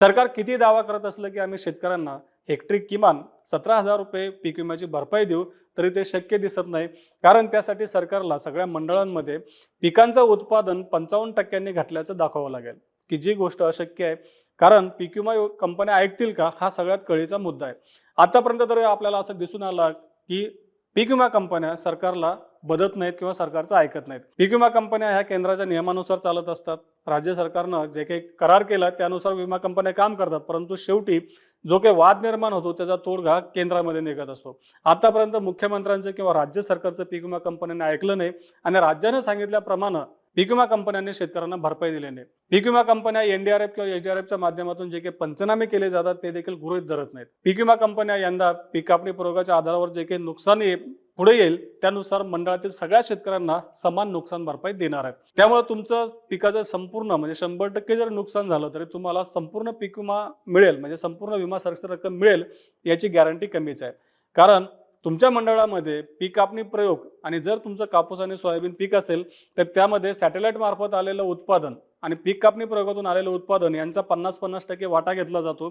सरकार किती दावा करत असलं की आम्ही शेतकऱ्यांना हेक्टरी किमान सतरा हजार रुपये पीक विम्याची भरपाई देऊ तरी ते शक्य दिसत नाही. कारण त्यासाठी सरकारला सगळ्या मंडळांमध्ये पिकांचं उत्पादन पंचावन्न टक्क्यांनी घटल्याचं दाखवावं लागेल. की जी गोष्ट अशक्य आहे. कारण पीक विमा कंपन्या ऐकतील का? हा सगळ्यात कळीचा मुद्दा आहे. आतापर्यंत तरी आपल्याला असं दिसून आलं की पीक विमा कंपन्या सरकारला बदत नाहीत किंवा सरकारचं ऐकत नाहीत. पीक विमा कंपन्या ह्या केंद्राच्या नियमानुसार चालत असतात. राज्य सरकारनं जे काही करार केला त्यानुसार विमा कंपन्या काम करतात. परंतु शेवटी जो काही वाद निर्माण होतो त्याचा तोडगा केंद्रामध्ये निघत असतो. आतापर्यंत मुख्यमंत्र्यांचं किंवा राज्य सरकारचं पीक विमा कंपन्यांनी ऐकलं नाही आणि राज्यानं सांगितल्याप्रमाणे पीक विमा कंपन्यांनी शेतकऱ्यांना भरपाई दिली नाही. पीक विमा कंपन्या एनडीआरएफ किंवा एचडीआरएफच्या माध्यमातून जे काही पंचनामे केले जातात ते देखील गृहीत धरत नाहीत. पीक विमा कंपन्या यंदा पीक कापणी प्रयोगाच्या आधारावर जे काही नुकसानी पुढे येईल त्यानुसार मंडळातील सगळ्या शेतकऱ्यांना समान नुकसान भरपाई देणार आहेत. त्यामुळे तुमचं पिकाचं संपूर्ण म्हणजे शंभर टक्के जर नुकसान झालं तरी तुम्हाला संपूर्ण पीक विमा मिळेल म्हणजे संपूर्ण विमा संरक्षण रक्कम मिळेल याची गॅरंटी कमीच आहे. कारण तुमच्या मंडळामध्ये पीक कापणी प्रयोग आणि जर तुमचं कापूस आणि सोयाबीन पीक असेल तर त्यामध्ये सॅटेलाइट मार्फत आलेलं उत्पादन आणि पीक कापणी प्रयोगातून आलेलं उत्पादन यांचा पन्नास पन्नास टक्के वाटा घेतला जातो.